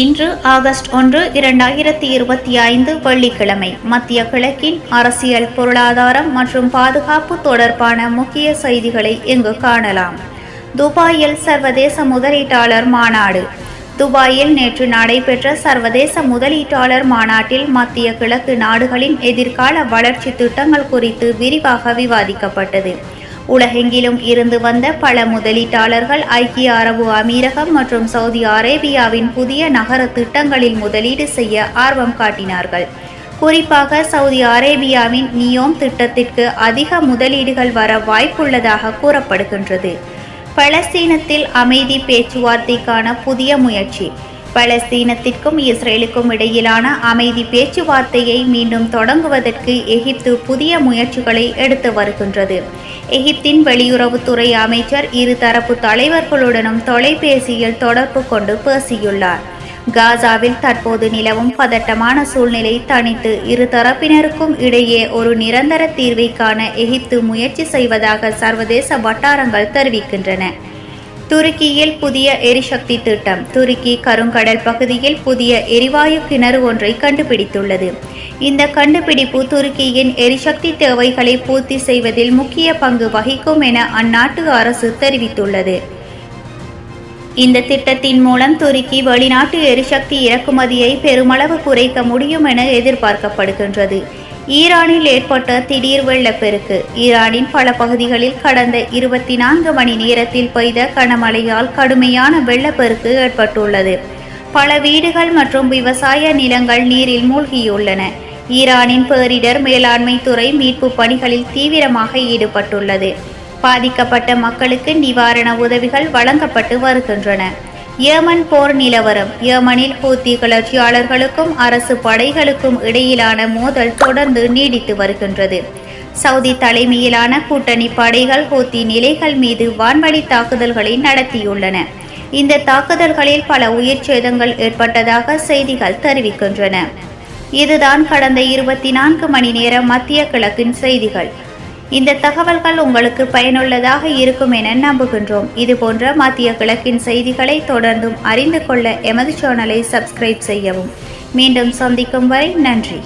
இன்று ஆகஸ்ட் ஒன்று இரண்டாயிரத்தி இருபத்தி ஐந்து வெள்ளிக்கிழமை. மத்திய கிழக்கின் அரசியல் பொருளாதாரம் மற்றும் பாதுகாப்பு தொடர்பான முக்கிய செய்திகளை இங்கு காணலாம். துபாயில் சர்வதேச முதலீட்டாளர் மாநாடு. துபாயில் நேற்று நடைபெற்ற சர்வதேச முதலீட்டாளர் மாநாட்டில் மத்திய கிழக்கு நாடுகளின் எதிர்கால வளர்ச்சி திட்டங்கள் குறித்து விரிவாக விவாதிக்கப்பட்டது. உலகெங்கிலும் இருந்து வந்த பல முதலீட்டாளர்கள் ஐக்கிய அரபு அமீரகம் மற்றும் சவுதி அரேபியாவின் புதிய நகர திட்டங்களில் முதலீடு செய்ய ஆர்வம் காட்டினார்கள். குறிப்பாக சவுதி அரேபியாவின் நியோம் திட்டத்திற்கு அதிக முதலீடுகள் வர வாய்ப்புள்ளதாக கூறப்படுகின்றது. பலஸ்தீனத்தில் அமைதி பேச்சுவார்த்தைக்கான புதிய முயற்சி. பலஸ்தீனத்திற்கும் இஸ்ரேலுக்கும் இடையிலான அமைதி பேச்சுவார்த்தையை மீண்டும் தொடங்குவதற்கு எகிப்து புதிய முயற்சிகளை எடுத்து வருகின்றது. எகிப்தின் வெளியுறவுத்துறை அமைச்சர் இருதரப்பு தலைவர்களுடனும் தொலைபேசியில் தொடர்பு கொண்டு பேசியுள்ளார். காசாவில் தற்போது நிலவும் பதட்டமான சூழ்நிலை தணித்து இரு தரப்பினருக்கும் இடையே ஒரு நிரந்தர தீர்வை காண எகிப்து முயற்சி செய்வதாக சர்வதேச வட்டாரங்கள் தெரிவிக்கின்றன. துருக்கியில் புதிய எரிசக்தி திட்டம். துருக்கி கருங்கடல் பகுதியில் புதிய எரிவாயு கிணறு ஒன்றை கண்டுபிடித்துள்ளது. இந்த கண்டுபிடிப்பு துருக்கியின் எரிசக்தி தேவைகளை பூர்த்தி செய்வதில் முக்கிய பங்கு வகிக்கும் என அந்நாட்டு அரசு தெரிவித்துள்ளது. இந்த திட்டத்தின் மூலம் துருக்கி வெளிநாட்டு எரிசக்தி இறக்குமதியை பெருமளவு குறைக்க முடியும் என எதிர்பார்க்கப்படுகின்றது. ஈரானில் ஏற்பட்ட திடீர் வெள்ளப்பெருக்கு. ஈரானின் பல பகுதிகளில் கடந்த இருபத்தி நான்கு மணி நேரத்தில் பெய்த கனமழையால் கடுமையான வெள்ளப்பெருக்கு ஏற்பட்டுள்ளது. பல வீடுகள் மற்றும் விவசாய நிலங்கள் நீரில் மூழ்கியுள்ளன. ஈரானின் பேரிடர் மேலாண்மை துறை மீட்பு பணிகளில் தீவிரமாக ஈடுபட்டுள்ளது. பாதிக்கப்பட்ட மக்களுக்கு நிவாரண உதவிகள் வழங்கப்பட்டு வருகின்றன. ஏமன் போர் நிலவரம். ஏமனில் ஹூத்தி கிளர்ச்சியாளர்களுக்கும் அரசு படைகளுக்கும் இடையிலான மோதல் தொடர்ந்து நீடித்து வருகின்றது. சவுதி தலைமையிலான கூட்டணி படைகள் ஹூத்தி நிலைகள் மீது வான்வழி தாக்குதல்களை நடத்தியுள்ளன. இந்த தாக்குதல்களில் பல உயிர் சேதங்கள் ஏற்பட்டதாக செய்திகள் தெரிவிக்கின்றன. இதுதான் கடந்த இருபத்தி நான்கு மணி நேர மத்திய கிழக்கின் செய்திகள். இந்த தகவல்கள் உங்களுக்கு பயனுள்ளதாக இருக்கும் என நம்புகின்றோம். இது போன்ற மத்திய கிழக்கின் செய்திகளை தொடர்ந்தும் அறிந்து கொள்ள எமது சேனலை சப்ஸ்கிரைப் செய்யவும். மீண்டும் சந்திக்கும் வரை நன்றி.